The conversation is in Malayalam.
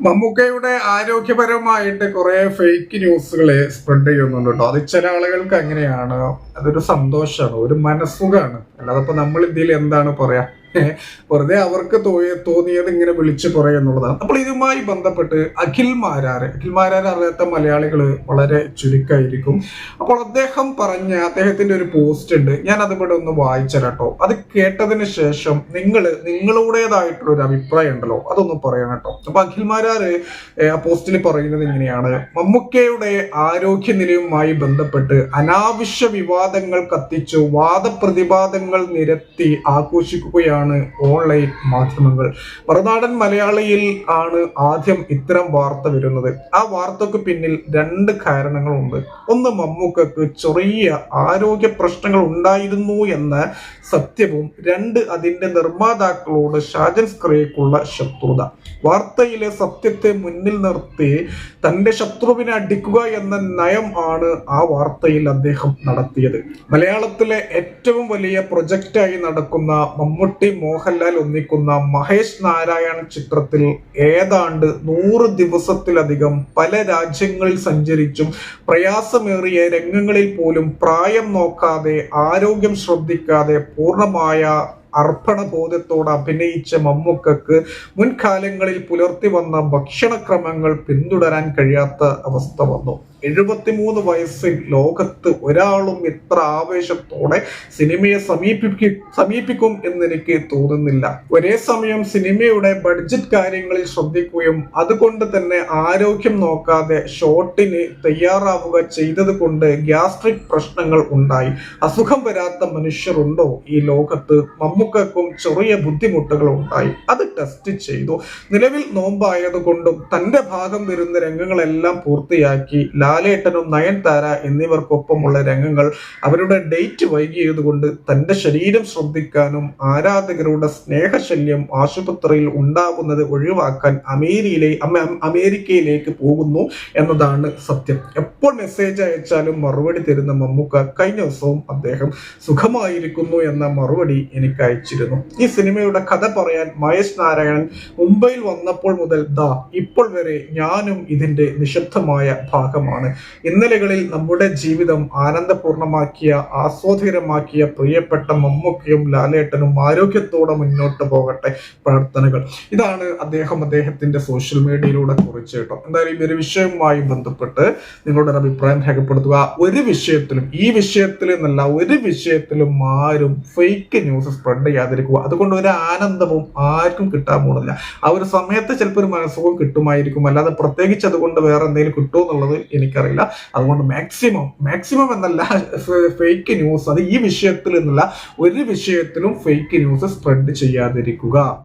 മമ്മൂക്കയുടെ ആരോഗ്യപരമായിട്ട് കുറെ ഫേക്ക് ന്യൂസുകൾ സ്പ്രെഡ് ചെയ്യുന്നുണ്ട് കേട്ടോ അത് ചില ആളുകൾക്ക് അങ്ങനെയാണ്. അതൊരു സന്തോഷമാണ് ഒരു മനസ്സുഖമാണ് അല്ലാതെ ഇപ്പൊ നമ്മൾ ഇതിൽ എന്താണ് പറയാ? വെറുതെ അവർക്ക് തോന്നിയ തോന്നിയത് ഇങ്ങനെ വിളിച്ചു പറയുന്നുള്ളതാണ് അപ്പോൾ ഇതുമായി ബന്ധപ്പെട്ട് അഖിൽ മാരാർ അഖിൽ മാരാർ അറിയാത്ത മലയാളികൾ വളരെ ചുരുക്കമായിരിക്കും അപ്പോൾ അദ്ദേഹം പറഞ്ഞ അദ്ദേഹത്തിന്റെ ഒരു പോസ്റ്റ് ഉണ്ട്. ഞാൻ അതിവിടെ ഒന്ന് വായിച്ചരട്ടോ. അത് കേട്ടതിന് ശേഷം നിങ്ങൾ നിങ്ങളുടേതായിട്ടുള്ള ഒരു അഭിപ്രായം ഉണ്ടല്ലോ അതൊന്ന് പറയണം കേട്ടോ. അപ്പൊ അഖിൽ മാരാര് ആ പോസ്റ്റിൽ പറയുന്നത് ഇങ്ങനെയാണ്. മമ്മൂക്കയുടെ ആരോഗ്യനിലയുമായി ബന്ധപ്പെട്ട് അനാവശ്യ വിവാദങ്ങൾ കത്തിച്ചു വാദപ്രതിവാദങ്ങൾ നിരത്തി ആഘോഷിക്കുകയാണ് ഓൺലൈൻ മാധ്യമങ്ങൾ. മറുനാടൻ മലയാളിയിൽ ആണ് ആദ്യം ഇത്തരം വാർത്ത വരുന്നത്. ആ വാർത്തക്ക് പിന്നിൽ രണ്ട് കാരണങ്ങളുണ്ട്. ഒന്ന് മമ്മൂക്കക്ക് ചെറിയ ആരോഗ്യ പ്രശ്നങ്ങൾ ഉണ്ടായിരുന്നു എന്ന സത്യവും. രണ്ട് അതിന്റെ നിർമ്മാതാക്കളോട് ഷാജൻ സ്ക്രേക്കുള്ള ശത്രുത. വാർത്തയിലെ സത്യത്തെ മുന്നിൽ നിർത്തി തന്റെ ശത്രുവിനെ അടിക്കുക എന്ന നയം ആണ് ആ വാർത്തയിൽ അദ്ദേഹം നടത്തിയത്. മലയാളത്തിലെ ഏറ്റവും വലിയ പ്രൊജക്റ്റായി നടക്കുന്ന മമ്മൂട്ടി മോഹൻലാൽ ഒന്നിക്കുന്ന മഹേഷ് നാരായൺ ചിത്രത്തിൽ ഏതാണ്ട് നൂറ് ദിവസത്തിലധികം പല രാജ്യങ്ങളിൽ സഞ്ചരിച്ചും പ്രയാസമേറിയ രംഗങ്ങളിൽ പോലും പ്രായം നോക്കാതെ ആരോഗ്യം ശ്രദ്ധിക്കാതെ പൂർണമായ അർപ്പണബോധത്തോടെ അഭിനയിച്ച മമ്മൂക്കക്ക് മുൻകാലങ്ങളിൽ പുലർത്തി വന്ന ഭക്ഷണക്രമങ്ങൾ പിന്തുടരാൻ കഴിയാത്ത അവസ്ഥ വന്നു. എഴുപത്തിമൂന്ന് വയസ്സിൽ ലോകത്ത് ഒരാളും ഇത്ര ആവേശത്തോടെ സിനിമയെ സമീപിക്കും സമീപിക്കും എന്ന് എനിക്ക് തോന്നുന്നില്ല. ഒരേ സമയം സിനിമയുടെ ബഡ്ജറ്റ് കാര്യങ്ങളിൽ ശ്രദ്ധിക്കുകയും അതുകൊണ്ട് തന്നെ ആരോഗ്യം നോക്കാതെ ഷോട്ടിന് തയ്യാറാവുക ചെയ്തത് കൊണ്ട് ഗ്യാസ്ട്രിക് പ്രശ്നങ്ങൾ ഉണ്ടായി. അസുഖം വരാത്ത മനുഷ്യരുണ്ടോ ഈ ലോകത്ത്? മമ്മൂക്കും ചെറിയ ബുദ്ധിമുട്ടുകൾ ഉണ്ടായി. അത് ടെസ്റ്റ് ചെയ്തു. നിലവിൽ നോമ്പായതുകൊണ്ടും തന്റെ ഭാഗം വരുന്ന രംഗങ്ങളെല്ലാം പൂർത്തിയാക്കി. ലാലേട്ടനും നയൻതാര എന്നിവർക്കൊപ്പമുള്ള രംഗങ്ങൾ അവരുടെ ഡേറ്റ് വൈകിയത് കൊണ്ട് തന്റെ ശരീരം ശ്രദ്ധിക്കാനും ആരാധകരുടെ സ്നേഹശല്യം ആശുപത്രിയിൽ ഉണ്ടാകുന്നത് ഒഴിവാക്കാൻ അമേരിയിലെ അമേരിക്കയിലേക്ക് പോകുന്നു എന്നതാണ് സത്യം. എപ്പോൾ മെസ്സേജ് അയച്ചാലും മറുപടി തരുന്ന മമ്മൂക്ക കഴിഞ്ഞ ദിവസവും അദ്ദേഹം സുഖമായിരിക്കുന്നു എന്ന മറുപടി എനിക്ക് അയച്ചിരുന്നു. ഈ സിനിമയുടെ കഥ പറയാൻ മഹേഷ് നാരായണൻ മുംബൈയിൽ വന്നപ്പോൾ മുതൽ ദാ ഇപ്പോൾ വരെ ഞാനും ഇതിന്റെ നിശബ്ദമായ ഭാഗമാണ്. ഇന്നലകളിൽ നമ്മുടെ ജീവിതം ആനന്ദപൂർണമാക്കിയ ആസ്വാദികരമാക്കിയ പ്രിയപ്പെട്ട മമ്മൂക്കയും ലാലേട്ടനും ആരോഗ്യത്തോടെ മുന്നോട്ട് പോകട്ടെ പ്രാർത്ഥനകൾ. ഇതാണ് അദ്ദേഹം അദ്ദേഹത്തിന്റെ സോഷ്യൽ മീഡിയയിലൂടെ കുറിച്ച് കേട്ടോ. എന്തായാലും ഈ ഒരു വിഷയവുമായി ബന്ധപ്പെട്ട് നിങ്ങളുടെ ഒരു അഭിപ്രായം രേഖപ്പെടുത്തുക. ഒരു വിഷയത്തിലും ഈ വിഷയത്തിൽ എന്നല്ല ഒരു വിഷയത്തിലും ആരും ഫേക്ക് ന്യൂസ് സ്പ്രെഡ് ചെയ്യാതിരിക്കുക. അതുകൊണ്ട് ഒരു ആനന്ദവും ആർക്കും കിട്ടാൻ പോകുന്നില്ല. ആ ഒരു സമയത്ത് ചിലപ്പോൾ ഒരു മനസ്സുഖം കിട്ടുമായിരിക്കും. അല്ലാതെ പ്രത്യേകിച്ച് അതുകൊണ്ട് വേറെ എന്തെങ്കിലും കിട്ടുമോ എന്നുള്ളത് എനിക്കറിയില്ല. അതുകൊണ്ട് മാക്സിമം മാക്സിമം എന്നല്ല ഫേക്ക് ന്യൂസ് അത് ഈ വിഷയത്തിൽ എന്നല്ല ഒരു വിഷയത്തിലും ഫേക്ക് ന്യൂസ് സ്പ്രെഡ് ചെയ്യാതിരിക്കുക.